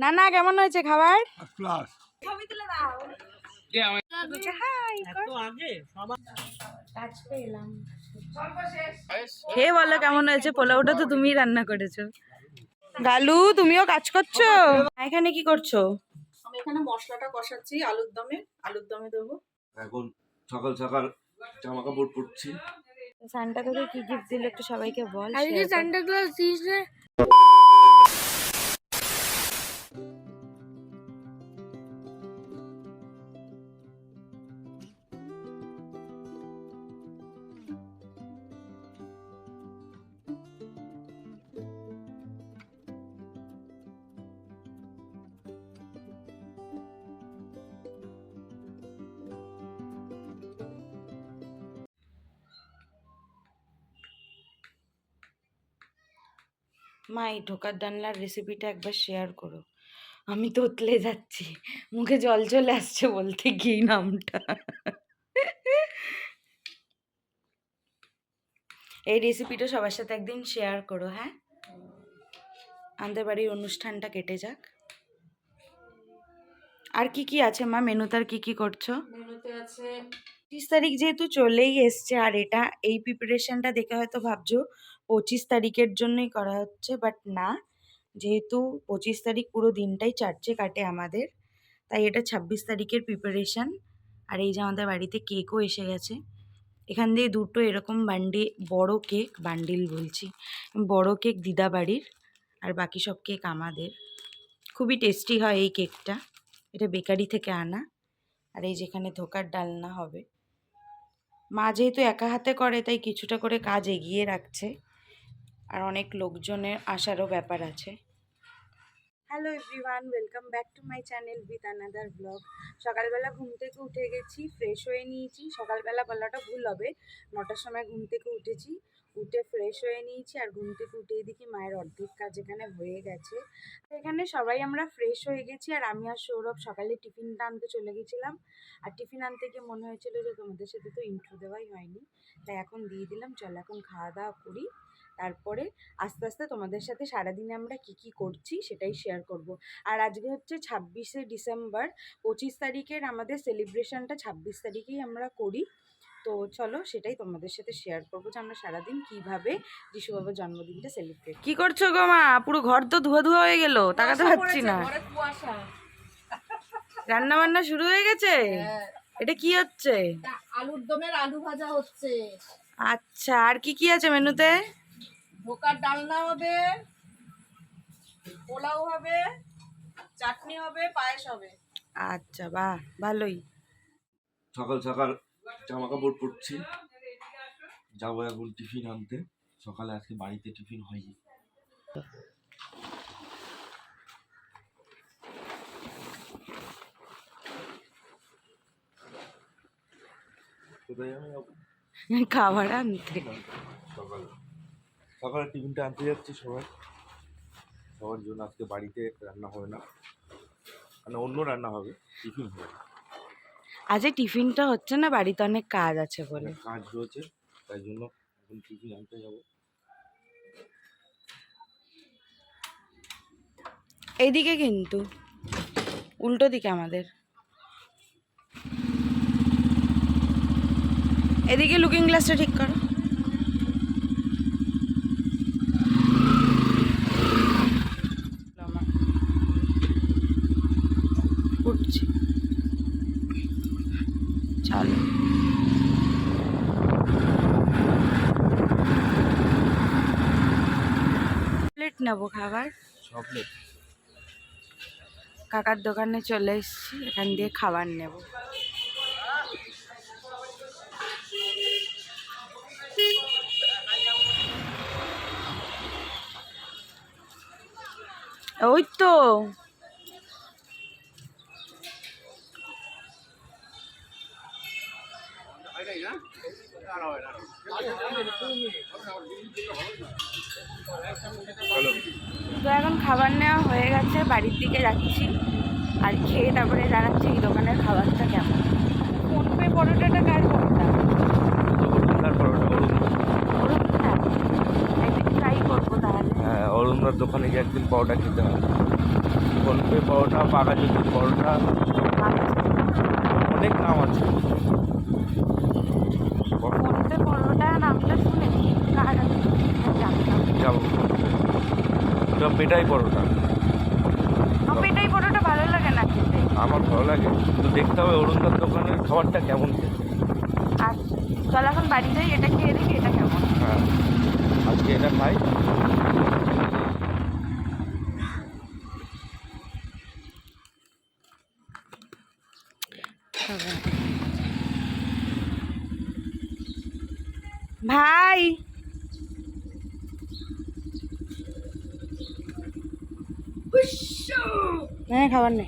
না না কেমন হয়েছে খাবার? ক্লাস খেয়ে বলো কেমন হয়েছে পোলাওটা তো তুমিই রান্না করেছ। গালু তুমিও কাজ করছ? এখানে কি করছ? আমি এখানে মশলাটা কষাচ্ছি আলুর দমে আলুর দমে দেবো। এখন সকাল সকাল জামা কাপড় পরছি। সান্টা তোকে কি গিফট দিল একটু সবাইকে বল আজকে। সান্টা ক্লজ দিয়েছে মা এই ঢোকার ডালনার রেসিপিটা একবার শেয়ার করো। আমি তোতলে যাচ্ছি। মুখে জল চলে আসছে বলতে কি নামটা। এই রেসিপিটা সবার সাথে একদিন শেয়ার করো হ্যাঁ? আমাদের বাড়ির অনুষ্ঠানটা কেটে যাক। আর কি কি আছে মা? মেনুতে আর কি কি করছ? মেনুতে আছে পঁচিশ তারিখ যেহেতু চলেই এসছে আর এটা এই প্রিপারেশনটা দেখে হয়তো ভাবছ পঁচিশ তারিখের জন্যই করা হচ্ছে বাট না। যেহেতু পঁচিশ তারিখ পুরো দিনটাই চার্চে কাটে আমাদের, তাই এটা ছাব্বিশ তারিখের প্রিপারেশন আর এই যে আমাদের বাড়িতে কেকও এসে গেছে। এখান দিয়ে দুটো এরকম বান্ডি বড় কেক বান্ডিল বলছি। বড় কেক দিদা বাড়ির, আর বাকি সব কেক আমাদের। খুবই টেস্টি হয় এই কেকটা এটা বেকারি থেকে আনা। আর এই যেখানে ধোকার ডালনা হবে। মা যেহেতু একা হাতে করে, তাই কিছুটা করে কাজ এগিয়ে রাখছে। আর অনেক লোকজনের আসারও ব্যাপার আছে। Hello everyone welcome back to my channel with another blog সকালবেলা ঘুম থেকে উঠে গেছি ফ্রেশ হয়ে নিয়েছি। সকালবেলা বলাটা ভুল হবে, নটার সময় ঘুম থেকে উঠেছি, উঠে ফ্রেশ হয়ে নিয়েছি আর ঘুম থেকে উঠেই দেখি মায়ের অর্ধেক কাজ এখানে হয়ে গেছে। এখানে সবাই আমরা ফ্রেশ হয়ে গেছি আর আমি আর সৌরভ সকালে টিফিনটা আনতে চলে গেছিলাম। আর টিফিন আনতে গিয়ে মনে হয়েছিল যে তোমাদের সাথে তো ইন্ট্রো দেওয়াই হয়নি। তাই এখন দিয়ে দিলাম, চল এখন খাওয়া দাওয়া করি। তারপরে আস্তে আস্তে তোমাদের সাথে সারাদিনে আমরা কি কি করছি সেটাই শেয়ার করব। আর আজকে হচ্ছে ছাব্বিশে ডিসেম্বর পঁচিশ তারিখের আমাদের সেলিব্রেশনটা ছাব্বিশ তারিখেই আমরা করি। তো চলো সেটাই তোমাদের সাথে শেয়ার করব যে আমরা সারাদিন কীভাবে যিশু বাবার জন্মদিনটা সেলিব্রেট কি করছ গো মা? পুরো ঘর তো ধোয়া ধোয়া হয়ে গেল তাকাতে পারছি না। রান্না বান্না শুরু হয়ে গেছে? হ্যাঁ, এটা কি হচ্ছে? আলুর দমের আলু ভাজা হচ্ছে। আচ্ছা আর কি কি আছে মেনুতে? ধোকার ডালনা হবে পোলাও হবে চাটনি হবে পায়েস হবে। আচ্ছা বাহ ভালোই। সকাল সকাল জামা কাপড় পরছি। যাব এখন টিফিন আনতে। সকালে আজকে বাড়িতে টিফিন হয়নি? খাবার আনতে। সকালে। সকালে টিফিনটা আনতে যাচ্ছি সবাই। সবার জন্য আজকে বাড়িতে রান্না হবে না। মানে অন্য রান্না হবে টিফিন হবে। আজ এই টিফিনটা হচ্ছে না বাড়িতে অনেক কাজ আছে বলে। কাজ রয়েছে তাই জন্য এখন টিফিন আনতে যাব। এইদিকে কিন্তু উল্টো দিকে আমাদের। এদিকে লুকিং গ্লাসটা ঠিক করো উঠছি চলো প্লেট নেব খাবার। কাকার দোকানে চলে এসেছি এখান দিয়ে খাবার নেব। ওই তো। তো এখন খাবার নেওয়া হয়ে গেছে বাড়ির দিকে যাচ্ছি। আর খেয়ে তারপরে জানাচ্ছি এই দোকানের খাবারটা কেমন। ফোনপে পরোটাটা কার তাহলে। হ্যাঁ অরুণদার দোকানে গিয়ে একদিন পরোটা খেতে হবে। ফোনপে পরোটা বাঘাযতীন পরোটা। অনেক নাম আছে ফোনপে পরোটা নামটা শুনে কার জানতাম যাব ফোনপে এটা পেটাই পরোটা। এটাই পরোটা ভালো লাগে না খেতে। আমার ভালো লাগে। কিন্তু দেখতে হবে অরুণদার দোকানের খাবারটা কেমন খেতে। আচ্ছা চল এখন বাড়ি যাই এটা খেয়ে দেখি এটা কেমন। হ্যাঁ। আজকে এটা খাই। ভাই! হ্যাঁ খাবার নেই।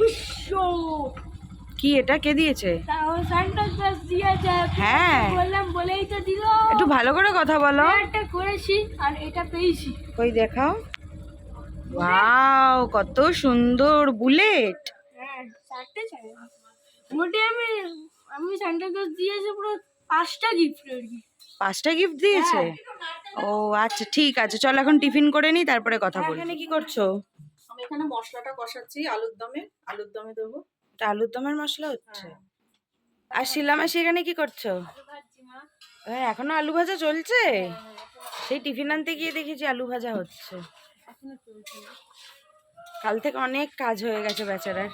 কি এটা? কে দিয়েছে? তাও দিয়েছে। হ্যাঁ। বললাম বলেই তো দিল। একটু ভালো করে কথা বলো। একটা করেছি আর এটা পেয়েছি। কই দেখাও। ওয়াও কত সুন্দর বুলেট। হ্যাঁ মোটে আমি আমি সান্টা ক্লাস দিয়েছে পুরো পাঁচটা গিফট আর কি। পাঁচটা গিফট দিয়েছে? ও আচ্ছা ঠিক আছে। চল এখন টিফিন করে নি তারপরে কথা বলি এখানে কি করছ? এখানে মশলাটা কষাচ্ছি আলুর দমে। আলুর দমে দেবো। এটা আলুর দমের মশলা হচ্ছে? আর শিলা মাসি এখানে কি করছ? হ্যাঁ এখনও আলু ভাজা চলছে? সেই টিফিন আনতে গিয়ে দেখেছি আলু ভাজা হচ্ছে। কাল থেকে অনেক কাজ হয়ে গেছে বেচারার।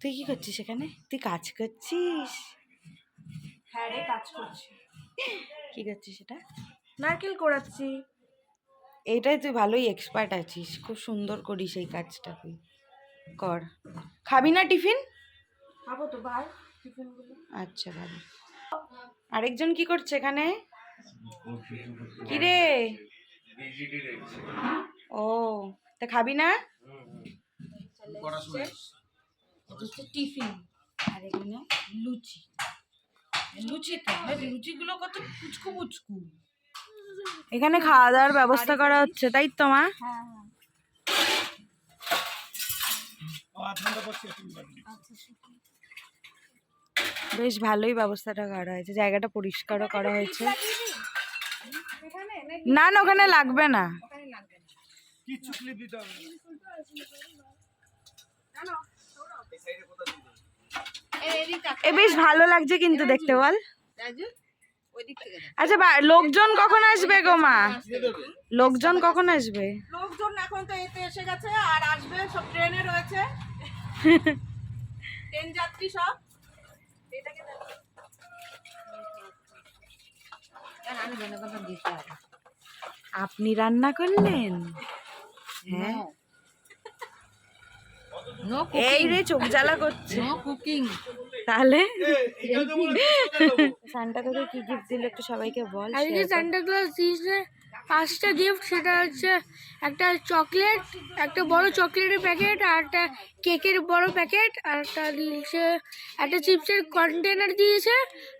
তুই কি করছিস এখানে? তুই কাজ করছিস? হ্যাঁ রে কাজ করছি। কি করছিস এটা নারকেল কোড়াচ্ছি। এইটাই তুই ভালোই এক্সপার্ট আছিস। খুব সুন্দর করিস এই কাজটা তুই। কর। খাবি না টিফিন? খাব তো ভাই টিফিনগুলো। আচ্ছা ভালো। আরেকজন কি করছে এখানে? কি রে? ও তা খাবি না? টিফিন আর এখানে লুচি। লুচি তো লুচিগুলো কত পুচকু পুচকু। এখানে খাওয়া দাওয়ার ব্যবস্থা করা হচ্ছে, তাই তো, মা? বেশ ভালোই ব্যবস্থাটা করা হয়েছে, জায়গাটা পরিষ্কারও করা হয়েছে। না না, ওখানে লাগবে না। এ, বেশ ভালো লাগছে কিন্তু দেখতে, বল। আচ্ছা লোকজন কখন আসবে গো মা? লোকজন কখন আসবে? লোকজন এখন তো এতে এসে গেছে আর আসবে সব ট্রেনে রয়েছে। ট্রেন যাত্রী সব। আপনি রান্না করলেন? হ্যাঁ। এই রে চোখ জ্বালা করছে। কুকিং তাহলে? সান্টা তোকে কি গিফট দিল একটু সবাইকে বল আজকে সান্টা ক্লাস দিয়েছে পাঁচটা গিফট সেটা হচ্ছে একটা চকলেট একটা বড় চকলেটের প্যাকেট আর একটা কেকের বড় প্যাকেট আর একটা দিয়েছে একটা চিপসের কন্টেনার দিয়েছে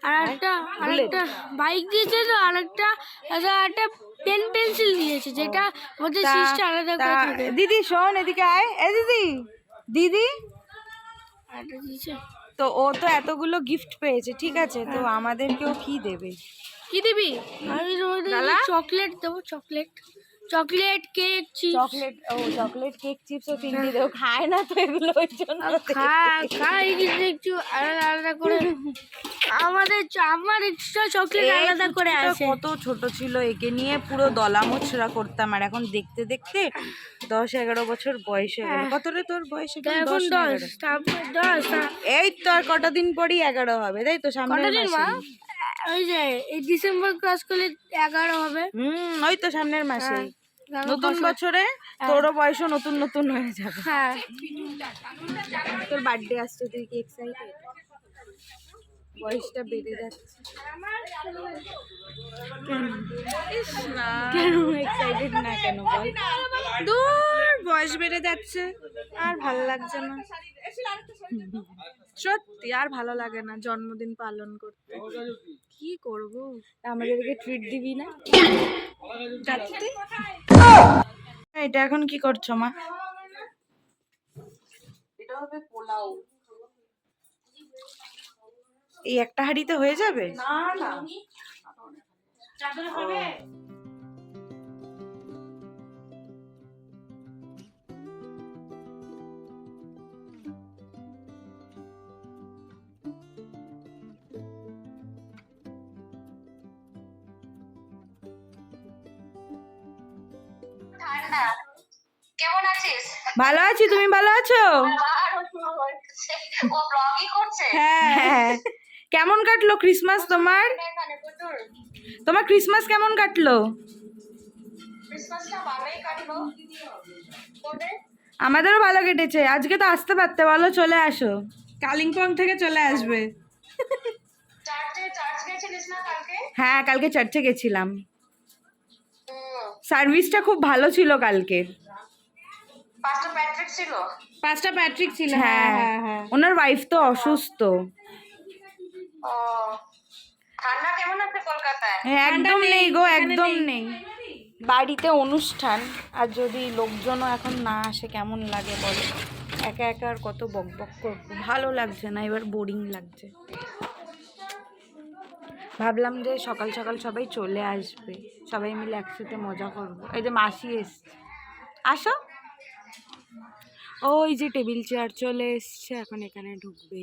আর একটা আর একটা বাইক দিয়েছে তো আর একটা আচ্ছা, একটা পেন পেন্সিল দিয়েছে যেটা মধ্যে তা- সিস্টা আলাদা করে দিদি শোন এদিকে আয়। এ দিদি। দিদি? তো ও তো এতগুলো গিফট পেয়েছে ঠিক আছে? তো আমাদেরকেও কি দেবে? কি দিবি? আমি চকলেট দেবো chocolate chocolate cake chips. Chocolate ও চকলেট কেক চিপস ও তিনটে দেবো খায় না তো এগুলো ওই জন্য খা- খাই কিন্তু একটু আলাদা আলাদা করে। আমাদের আমার এক্সট্রা চকলেট আলাদা করে আছে। কত ছোট ছিল একে নিয়ে পুরো দলা মোচড়া করতাম। আর এখন দেখতে দেখতে দশ এগারো বছর বয়স হয়ে গেল। কত রে তোর বয়স? এখন দশ তারপর দশ এই তো আর কটা দিন পরই এগারো হবে তাই তো? সামনে ওই যে এই ডিসেম্বর ক্রস করলে এগারো হবে। হুম ওই তো সামনের মাসে হ্যাঁ, নতুন বছরে তোরও বয়সও নতুন নতুন হয়ে যাবে। হ্যাঁ। তোর বার্থডে আসছে তুই কি এক্সাইটেড বয়সটা বেড়ে যাচ্ছে। কেন এক্সাইটেড না কেন বল? দূর বয়স বেড়ে যাচ্ছে। আর ভালো লাগছে না। সত্যি আর ভালো লাগে না জন্মদিন পালন করতে। কি করব? আমাদেরকে ট্রিট দিবি না? এটা এখন কি করছ মা? এটা হবে পোলাও। এই একটা হাঁড়িতে হয়ে যাবে? না না। ঠান্ডা কেমন আছিস? ভালো আছি তুমি ভালো আছো? আবারও শুরু ও ব্লগই করছে? হ্যাঁ। কেমন কাটলো ক্রিসমাস তোমার? তোমার ক্রিসমাস কেমন কাটলো? আমাদেরও ভালো কেটেছে। আজকে তো আসতে পারতে। বলো চলে আসো। কালিম্পং থেকে চলে আসবে। হ্যাঁ কালকে চার্চে গেছিলাম। সার্ভিসটা খুব ভালো ছিল কালকে। পাঁচটা প্যাট্রিক ছিল? পাঁচটা প্যাট্রিক ছিল হ্যাঁ হ্যাঁ হ্যাঁ ওনার ওয়াইফ তো অসুস্থ। ও ঠান্ডা কেমন আছে কলকাতায়? একদম নেই গো একদম নেই। বাড়িতে অনুষ্ঠান আর যদি লোকজনও এখন না আসে কেমন লাগে বলো? একা একা আর কত বক বক করব। ভালো লাগছে না এবার বোরিং লাগছে। ভাবলাম যে সকাল সকাল সবাই চলে আসবে। সবাই মিলে একসাথে মজা করব। এই যে মাসি এসছে। আসো। ওই যে টেবিল চেয়ার চলে এসছে। এখন এখানে ঢুকবে।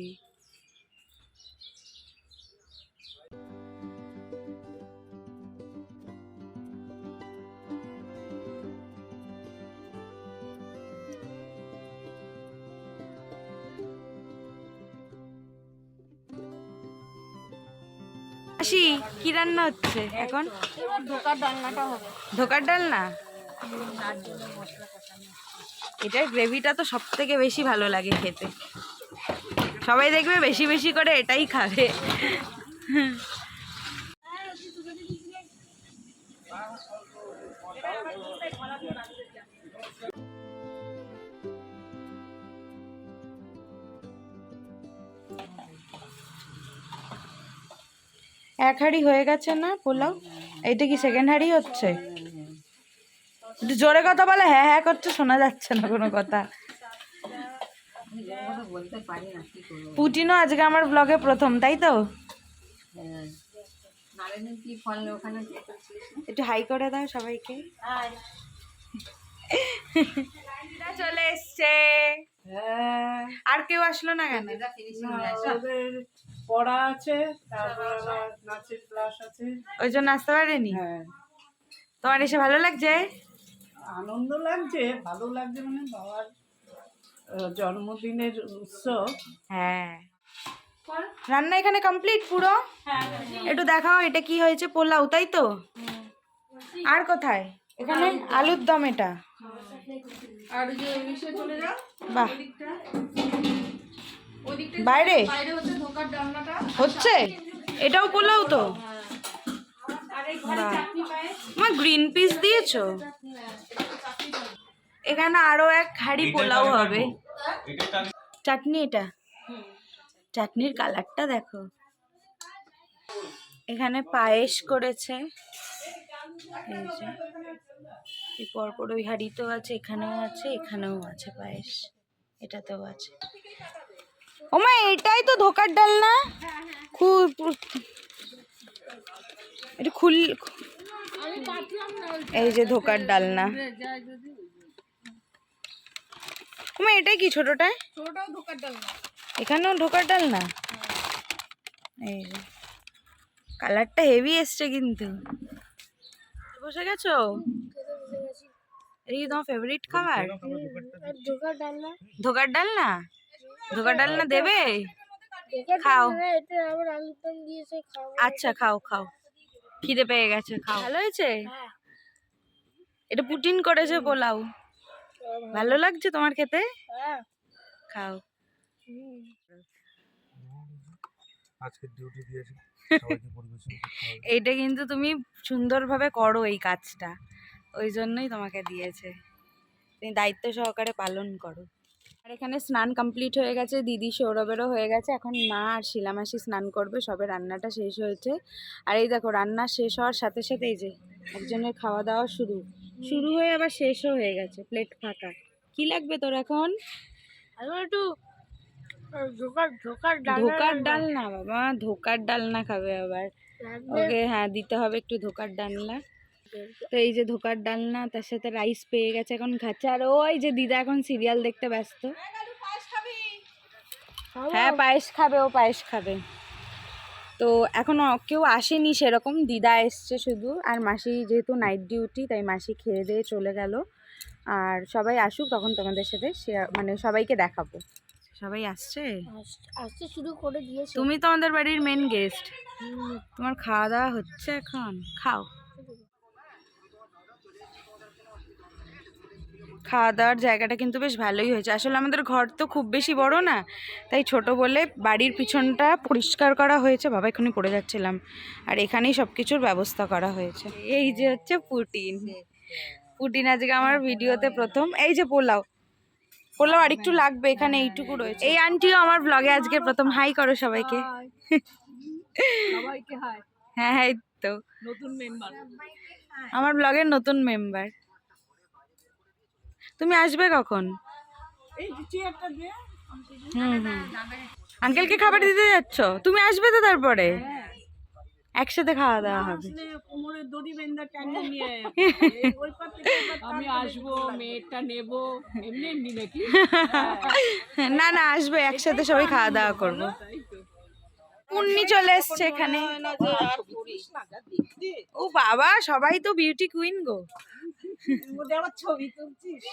আসি কি রান্না হচ্ছে এখন? ধোকার ডালনাটা হবে ধোকার ডাল না এটার গ্রেভিটা তো সব থেকে বেশি ভালো লাগে খেতে। সবাই দেখবে বেশি বেশি করে এটাই খাবে। এক হাঁড়ি হয়ে গেছে না পোলাও? এইটা কি সেকেন্ড হাঁড়ি হচ্ছে? একটু জোরে কথা বলে হ্যাঁ হ্যাঁ করছে শোনা যাচ্ছে না কোনো কথা। পুটিনও আজকে আমার ব্লগে প্রথম তাই তো? একটু হাই করে দাও সবাইকে। চলে এসছে। আর কেউ আসলো না কেন? পড়া আছে তারপর আবার নাচের ক্লাস আছে। ওই জন্য আসতে পারেনি? হ্যাঁ। তোমার এসে ভালো লাগছে? আনন্দ লাগছে ভালো লাগছে মানে বাবার জন্মদিনের উৎসব। হ্যাঁ। রান্না এখানে কমপ্লিট পুরো? একটু দেখাও এটা কি হয়েছে? পোলাও তাই তো? আর কোথায়? এখানে আলুর দম এটা। আর যে চলে যাও বাহ। বাইরে? বাইরে হচ্ছে ধোকার ডালনাটা। হচ্ছে? এটাও পোলাও তো? মা গ্রিন পিস দিয়েছ? এখানে আরও এক হাঁড়ি পোলাও হবে। চাটনি এটা? চাটনির কালারটা দেখো। এখানে পায়েস করেছে। এই পরপর ওই হাঁড়িতেও আছে এখানেও আছে এখানেও আছে পায়েস। এটাতেও আছে। ওমা এটাই তো ধোকার ডাল না খুব এটা খুল এই যে ধোকার ডাল না ওমা এটাই কি ছোটটায়? ছোটটাও ধোকার ডালনা। এখানেও ঢোকার ডাল না এই যে কালারটা হেভি এসছে কিন্তু। বসে গেছো? এটা কি তোমার ফেভারিট খাবার? ধোকার ডালনা। ধোকার ডাল না ধোকার ডাল না দেবে? খাও। এটা আবার আলুর দম দিয়েছে খাও আচ্ছা খাও খাও। খিদে পেয়ে গেছে খাও। ভালো হয়েছে? হ্যাঁ। এটা পুটিন করেছে পোলাও। ভালো লাগছে তোমার খেতে? হ্যাঁ। খাও। আজকে ডিউটি দিয়েছে। সবাইকে পরিবেশন করতে হবে। এইটা কিন্তু তুমি সুন্দরভাবে করো এই কাজটা। ওই জন্যই তোমাকে দিয়েছে। তুমি দায়িত্ব সহকারে পালন করো। আর এখানে স্নান কমপ্লিট হয়ে গেছে দিদি সৌরভেরও হয়ে গেছে। এখন মা আর শিলামাসি স্নান করবে সবে রান্নাটা শেষ হয়েছে। আর এই দেখো রান্না শেষ হওয়ার সাথে সাথে এই যে একজনের খাওয়া দাওয়া শুরু। শুরু হয়ে আবার শেষও হয়ে গেছে প্লেট ফাঁকা। কি লাগবে তোর এখন? একটু ধোকার ডাল না বাবা ধোকার ডাল না খাবে আবার। ওকে হ্যাঁ দিতে হবে একটু ধোকার ডালনা। তো এই যে ধোকার ডালনা তার সাথে রাইস পেয়ে গেছে এখন খাচ্ছে। আর ওই যে দিদা এখন সিরিয়াল দেখতে ব্যস্ত। হ্যাঁ পায়েস খাবে ও পায়েস খাবে। তো এখনও কেউ আসেনি সেরকম দিদা এসছে শুধু। আর মাসি যেহেতু নাইট ডিউটি তাই মাসি খেয়ে দিয়ে চলে গেল। আর সবাই আসুক তখন তোমাদের সাথে মানে সবাইকে দেখাবো। সবাই আসছে? আসতে শুরু করে দিয়েছে। তুমি তো আমাদের বাড়ির মেন গেস্ট তোমার খাওয়া দাওয়া হচ্ছে এখন। খাও। খাওয়া দাওয়ার জায়গাটা কিন্তু বেশ ভালোই হয়েছে। আসলে আমাদের ঘর তো খুব বেশি বড় না তাই ছোট বলে বাড়ির পিছনটা পরিষ্কার করা হয়েছে। বাবা এখানে পড়ে যাচ্ছিলাম। আর এখানেই সব কিছুর ব্যবস্থা করা হয়েছে। এই যে হচ্ছে পুটিন। পুটিন আজকে আমার ভিডিওতে প্রথম। এই যে পোলাও। পোলাও আর একটু লাগবে এখানে এইটুকু রয়েছে। এই আন্টিও আমার ব্লগে আজকে প্রথম। হাই করো সবাইকে। সবাইকে হ্যাঁ হ্যাঁ তো। নতুন মেম্বার আমার ব্লগের নতুন মেম্বার তুমি আসবে কখন? আঙ্কেলকে খাবার দিতে যাচ্ছ? তুমি আসবে তো তারপরে? একসাথে খাওয়া দাওয়া হবে। আসলে দড়ি বেঁধা টাঙ্গি নিয়ে এই ওই পার থেকে ওই পার আমি আসব মেয়েরটা নেব। এমনি এমনি নাকি? না না আসবে একসাথে সবাই খাওয়া দাওয়া করব। পুণ্যি চলে এসছে এখানে। ও বাবা সবাই তো বিউটি কুইন গো। আমার ছবি তুলছিস?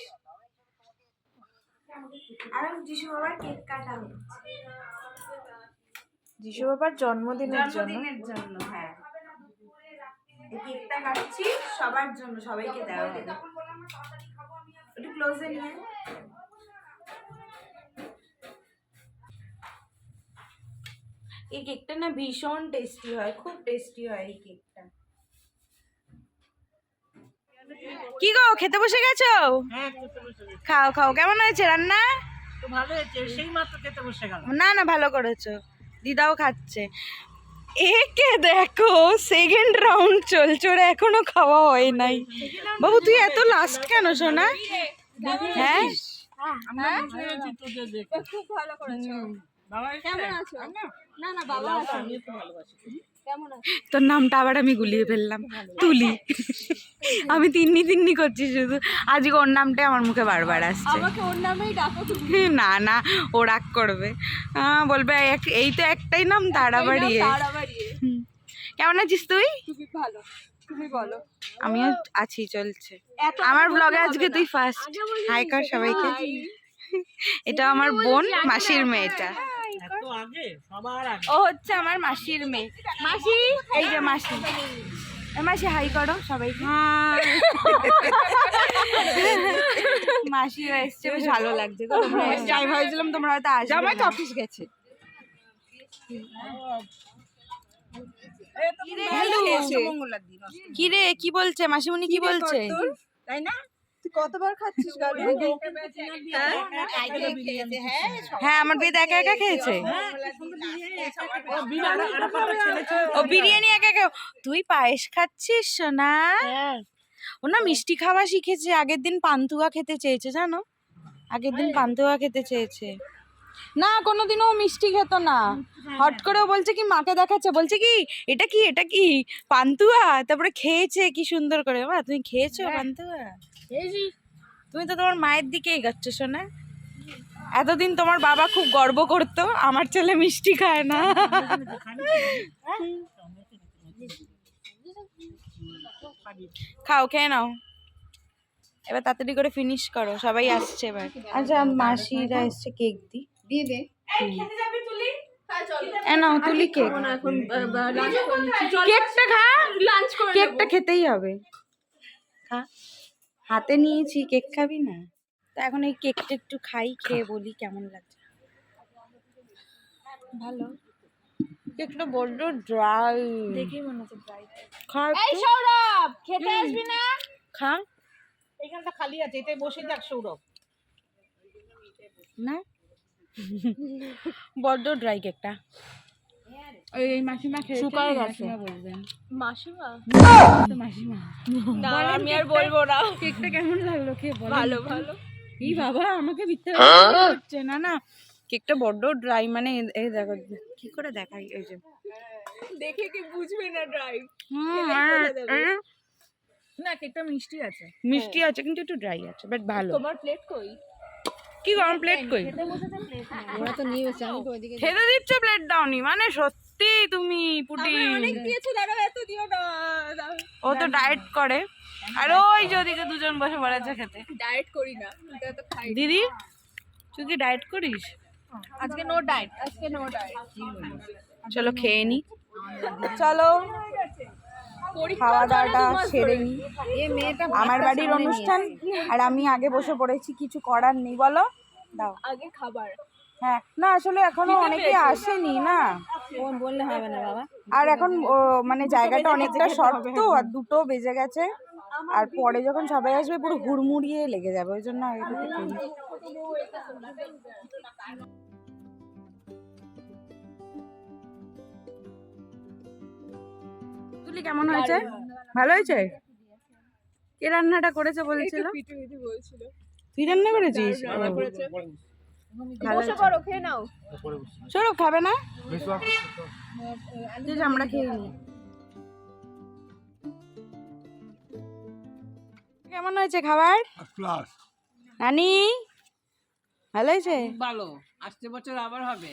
আর যিশু বাবার কেক কাটা হচ্ছে। যিশু বাবার জন্মদিনের জন্য? জন্মদিনের জন্য হ্যাঁ। এই কেকটা কাটছি সবার জন্য সবাইকে দেওয়া হবে। একটু ক্লোজে নিয়ে এই কেকটা না ভীষণ টেস্টি হয় খুব টেস্টি হয় এই কেকটা। কি গো খেতে বসে গেছো? হ্যাঁ খেতে বসে গেছি। খাও খাও কেমন হয়েছে রান্না? তো ভালো হয়েছে সেই মাত্র খেতে বসে গেল না না ভালো করেছ। দিদাও খাচ্ছে। একে দেখো সেকেন্ড রাউন্ড চলছে ওরা এখনও খাওয়া হয় নাই। বাবু তুই এত লাস্ট কেন সোনা? হ্যাঁ? খুব ভালো করেছ বাবা কেমন আছো? না না বাবা আমি তো ভালোবাসি। তোর নামটা আবার আমি গুলিয়ে ফেললাম। তুলি। আমি তিন্নি তিন্নি করছি শুধু। আজকে ওর নামটাই আমার মুখে বারবার আসছে। না না ও রাগ করবে। বলবে এই তো একটাই নাম তাড়াবাড়ি তাড়াবাড়িয়ে কেমন আছিস তুই? ভালো তুমি বলো। আমিও আছি চলছে। আমার ব্লগে আজকে তুই ফার্স্ট হাই কর সবাইকে? এটা আমার বোন মাসির মেয়েটা এত আগে সবার আগে ও হচ্ছে আমার মাসির মেয়ে। মাসি? এই যে মাসি। এ মাসি হাই করো সবাই মাসিও এসছে বেশ ভালো লাগছে যাই ভাবছিলাম তোমরা হয়তো আসবে জামাই তো অফিস গেছে। কি রে কি বলছে? মাসিমণি কি বলছে? তাই না? কতবার খাচ্ছিস হ্যাঁ আমার বিয়েতে একা একা খেয়েছে ও বিরিয়ানি একা একা তুই পায়েস খাচ্ছিস সোনা? ও না মিষ্টি খাওয়া শিখেছে আগের দিন পান্তুয়া খেতে চেয়েছে জানো? আগের দিন পান্তুয়া খেতে চেয়েছে। না কোনোদিনও ও মিষ্টি খেত না। হট করে ও বলছে কি মাকে দেখাচ্ছে বলছে কি এটা কি এটা কি? পান্তুয়া? তারপরে খেয়েছে কি সুন্দর করে। মা তুমি খেয়েছো পান্তুয়া? তুমি তো তোমার মায়ের দিকে এগাচ্ছ শোনা? এতদিন তোমার বাবা খুব গর্ব করতো আমার ছেলে মিষ্টি খায় না। খাও খেয়ে নাও। এবার তাড়াতাড়ি করে ফিনিশ করো সবাই আসছে এবার। আচ্ছা মাসিরা এসছে কেক দি। দিয়ে দে। এ নাও তুলি কেক কেকটা খা। কেকটা খেতেই হবে। খা। হাতে নিয়েছি কেক খাবি না? তো এখন এই কেকটা একটু খাই খেয়ে বলি কেমন লাগছে। ভালো। কেকটা বড্ড ড্রাই। দেখেই মনে হচ্ছে ড্রাই খা একটু। সৌরভ খেতে আসবি না? খা। এখানটা খালি আছে এটাই বসে যাক সৌরভ। না? বড্ড ড্রাই কেকটা। এই মাসিমা খেয়েছে শুকায় গেছে। মাসিমা মাসিমা? না আমি আর বলব না। কেকটা কেমন লাগল? খেয়ে বলো ভালো ভালো। এই বাবা আমাকে মিথ্যে হচ্ছে। না না কেকটা বড্ড ড্রাই মানে এই- এই দেখো কি করে দেখাই এই যে। দেখে কি বুঝবে না ড্রাই না কেকটা মিষ্টি আছে। মিষ্টি আছে কিন্তু একটু ড্রাই আছে বাট ভালো। তোমার প্লেট কই? কি গরম প্লেট কই? ওরা তো নিয়ে এসেছে আমি তো ওইদিকে খেতে দিচ্ছ প্লেট দাওনি মানে সত্যি তুমি পুটি। অনেক দিয়েছ দাঁড়াও এত দিও না ও তো ডায়েট করে। আর ওই যে ওদিকে দুজন বসে পড়েছে খেতে। ডায়েট করি না তো খাই দিদি তুই কি ডায়েট করিস? আজকে নো ডায়েট আজকে নো ডায়েট চলো খেয়ে নি। চলো। খাওয়া দাওয়াটা সেরে নি আমার বাড়ির অনুষ্ঠান আর আমি আগে বসে পড়েছি কিছু করার নেই বলো। দাও। আগে খাবার। হ্যাঁ না আসলে এখনও অনেকে আসেনি না। বললে হবে না বাবা। আর এখন মানে জায়গাটা অনেকটা শর্ট তো আর দুটো বেজে গেছে। আর পরে যখন সবাই আসবে পুরো হুড়মুড়িয়ে লেগে যাবে ওই জন্য আগে থেকে তুলি কেমন হয়েছে? ভালো হয়েছে? কে রান্নাটা করেছে বলছিল? তুই রান্না করেছিস? বসে পড়ো খেয়ে নাও। সৌরভ খাবে না? আমরা খেয়ে নিই। কেমন হয়েছে খাবার? নানি? ভালো হয়েছে? ভালো। আসছে বছর আবার হবে।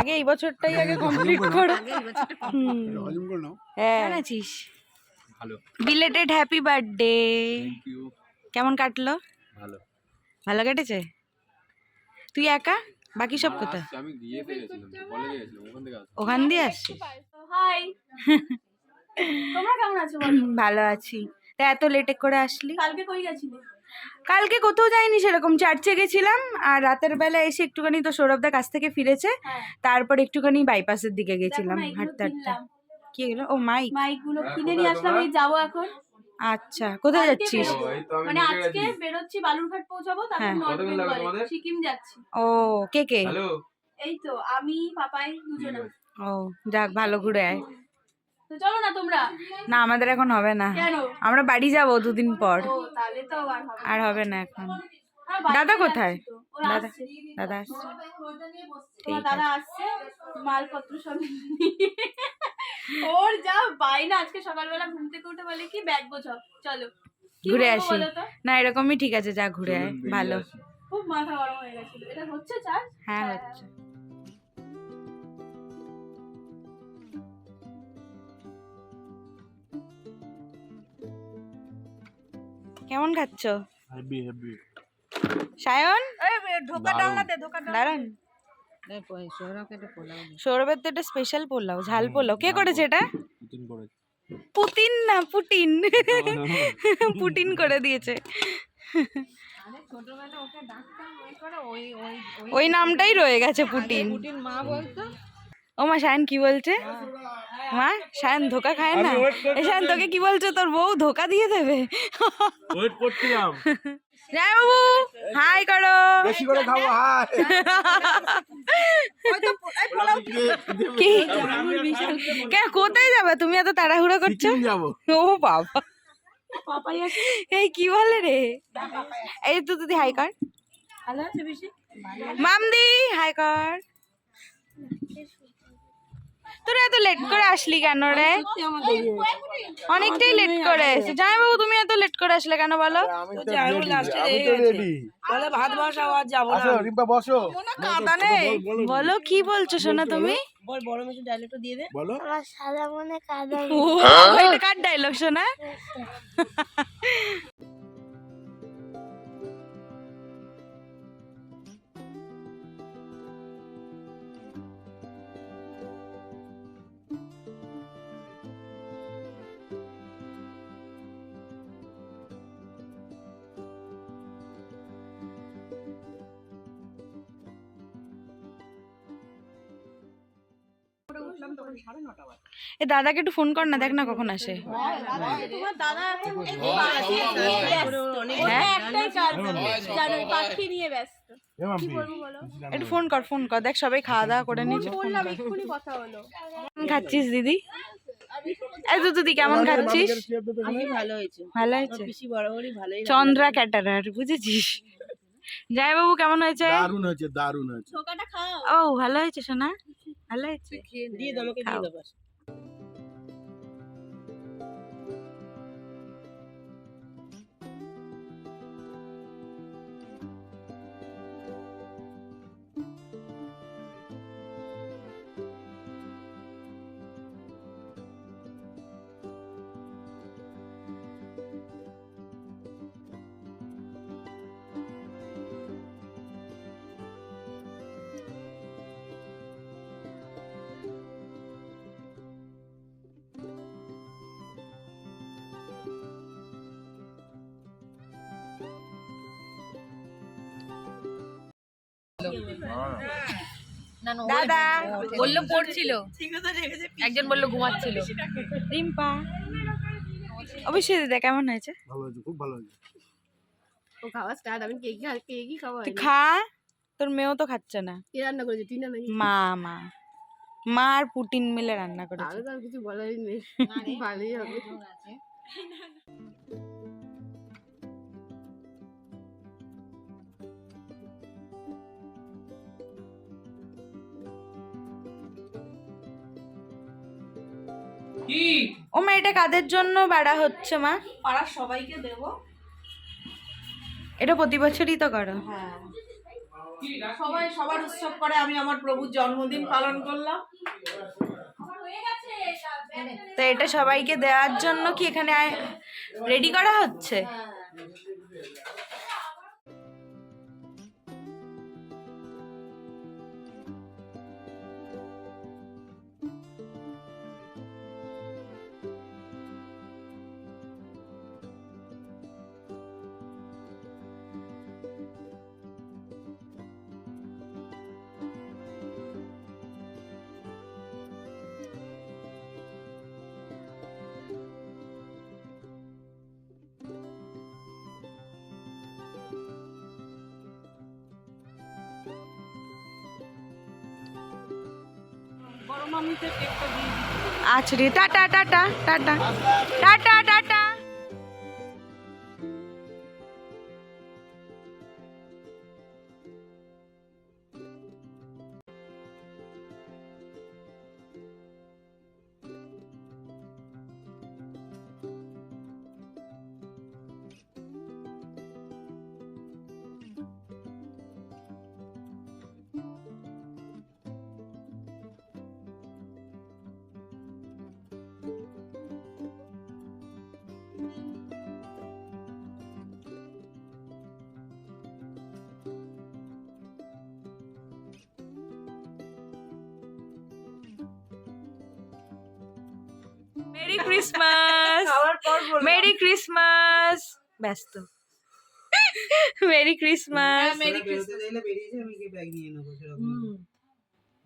আগে এই বছরটাই আগে কমপ্লিট করো। হ্যাঁ। আছিস? ভালো। বিলেটেড হ্যাপি বার্থডে কেমন কাটলো? ভালো। ভালো কেটেছে? তুই একা? বাকি সব কোথায়? আমি ইয়েতে গেছিলাম কলেজে গেছিলাম ওখান থেকে ওখান দিয়ে আসছিস? হাই তোমরা কেমন আছো ভালো আছি। তা এত লেটে করে আসলি? কালকে কই গেছিলে? কালকে কোথাও যাইনি সেরকম চার্চে গেছিলাম আর রাতের বেলা এসে একটুখানি তো সৌরভদার কাছ থেকে ফিরেছে হ্যাঁ। তারপর একটুখানি বাইপাসের দিকে গেছিলাম হাঁটতে হাঁটতে কি এগুলো ও মাইক মাইকগুলো কিনে নিয়ে আসলাম এই যাব এখন। আচ্ছা কোথায় যাচ্ছিস? মানে আজকে। বেরোচ্ছি বালুরঘাট পৌঁছাবো তারপর হ্যাঁ। নর্থ বেঙ্গলে? সিকিম যাচ্ছি। ও কে কে? হ্যালো? এই তো আমি পাপাই দুজনে। ও যাক ভালো ঘুরে আয়। তো চলো না তোমরা। না আমাদের এখন হবে না। কেন? আমরা বাড়ি যাব দুদিন পর। ও তাহলে তো আর হবে না। আর হবে না এখন। দাদা কোথায়? দাদা দাদা আসছে। দাদা আসছে মালপত্র সব ওর যা বাইনা আজকে সকালবেলা ঘুম থেকে উঠে বলে কি ব্যাগ গোছাও চলো। ঘুরে আসি। না এরকমই ঠিক আছে যা ঘুরে আয় ভালো। খুব মাথা গরম হয়ে গেছিল। এটা হচ্ছে চার্জ? হ্যাঁ হচ্ছে। কেমন খাচ্ছ? Heavy heavy Sayan? ঢোকা ডালনা দে দাঁড়ান সৌরভের তো এটা স্পেশাল পোলাও ঝাল পোলাও। কে করেছে এটা? পুতিন না পুটিন। পুটিন করে দিয়েছে। ওই নামটাই রয়ে গেছে পুটিন। মা বলতো। ও মা শায়ন কি বলছে? মা শায়ন ধোকা খায় না? শায়ন তোকে কি বলছে? তোর বউ ধোকা দিয়ে দেবে। ওয়েট করছিলাম। রায় বাবু হাই করো। বেশি করে খাব হাই। কি? কেন কোথায় যাবে? তুমি এত তাড়াহুড়ো করছ? যাব ও বাবা। এই কি বলে রে? এই তো তুই হাই কর। ভালো আছে বেশি? মামদি হাই কর। তোরা এত লেট করে আসলি কেন রে? অনেকটাই লেট করে। এসে যাই বাবু তুমি এত লেট করে আসলে কেন বলো? আমি তো রেডি আমি তো রেডি তাহলে ভাত বসাও আর যাব আসো রিম্পা বসো। কাদা নেই। বলো কি বলছো শোনা তুমি? বল বড় মেশিন ডায়লগটা দিয়ে দে। বলো। আমার সাদা মনে কাদা এটা কার ডায়লগ শোনা? এ দাদাকে একটু ফোন কর না দেখ না কখন আসে। তোমার দাদা এখন হ্যাঁ? একটু ফোন কর ফোন কর দেখ সবাই খাওয়া দাওয়া করে নিয়েছে খাচ্ছিস দিদি? দিদি কেমন খাচ্ছিস? ভালো হয়েছে। ভালো হয়েছে চন্দ্রা ক্যাটারার বুঝেছিস? জয় বাবু কেমন হয়েছে? দারুণ হয়েছে দারুণ হয়েছে। ও ভালো হয়েছে সোনা? ভালো হয়েছে দিয়ে দাও আমাকে। দিয়ে দাও দাদা। বলল পড়ছিল। একজন বলল ঘুমাচ্ছিল। রিম্পা। অবশ্যই দিদা কেমন হয়েছে? ভালো হয়েছে খুব ভালো হয়েছে। ও খাওয়া স্টার্ট আমি কেক কেকই খাওয়া খা তোর মেয়েও তো খাচ্ছে না। কে রান্না করেছে? টিনা নাকি? মা মা। মা আর পুটিন মিলে রান্না করেছে। আর কিছু বলারই নেই। ভালোই হবে। ও মা এটা কাদের জন্য বাড়া হচ্ছে মা? পাড়ার সবাইকে দেবো। এটা প্রতি বছরই তো করো। সবাই সবার উৎসব করে আমি আমার প্রভুর জন্মদিন পালন করলাম। তো এটা সবাইকে দেওয়ার জন্য কি এখানে রেডি করা হচ্ছে? আচ্ছা tata tata tata tata tata ব্যস্ত মেরি ক্রিসমাস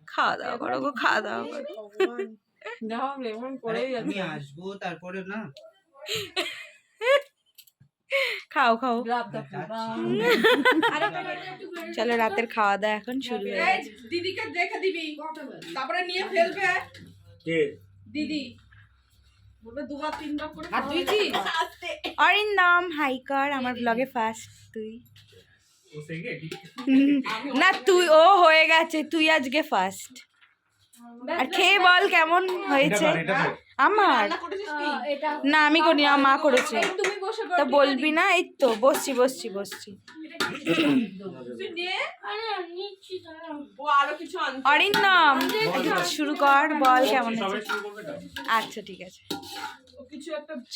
খাওয়া দাওয়া করো গো খাওয়া দাওয়া করো আমি আসব তারপরে না খাও খাও যাচ্ছি। চলো রাতের খাওয়া দাওয়া এখন শুরু হয়ে গেছে দিদিকে দেখে দিবি তারপরে নিয়ে ফেলবে কে দিদি বলবে দুবার তিনবার করে হাত ধুয়েছিস অরিন্দম হাই কর আমার ব্লগে ফার্স্ট তুই। না তুই ও হয়ে গেছে তুই আজকে ফার্স্ট আর খেয়ে বল কেমন হয়েছে? আমার? না আমি করি না মা করেছে। তা বলবি না? এই তো বসছি বসছি বসছি। অরিন্দম শুরু কর বল কেমন আচ্ছা ঠিক আছে।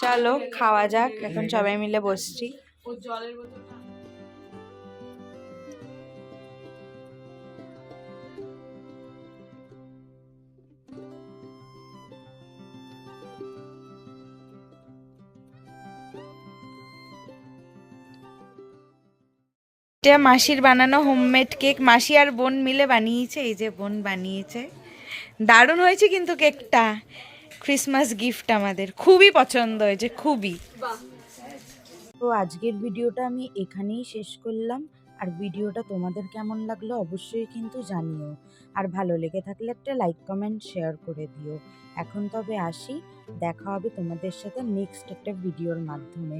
চলো খাওয়া যাক এখন সবাই মিলে বসছি। ও জলের এটা মাসির বানানো হোমমেড কেক মাসি আর বোন মিলে বানিয়েছে, এই যে বোন বানিয়েছে। দারুণ হয়েছে কিন্তু কেকটা ক্রিসমাস গিফট আমাদের। খুবই পছন্দ হয়েছে, খুবই। তো আজকের ভিডিওটা আমি এখানেই শেষ করলাম। আর ভিডিওটা তোমাদের কেমন লাগল অবশ্যই কিন্তু জানিও। আর ভালো লেগে থাকলে একটা লাইক কমেন্ট শেয়ার করে দিও। এখন তবে আসি। দেখা হবে তোমাদের সাথে নেক্সট একটা ভিডিওর মাধ্যমে।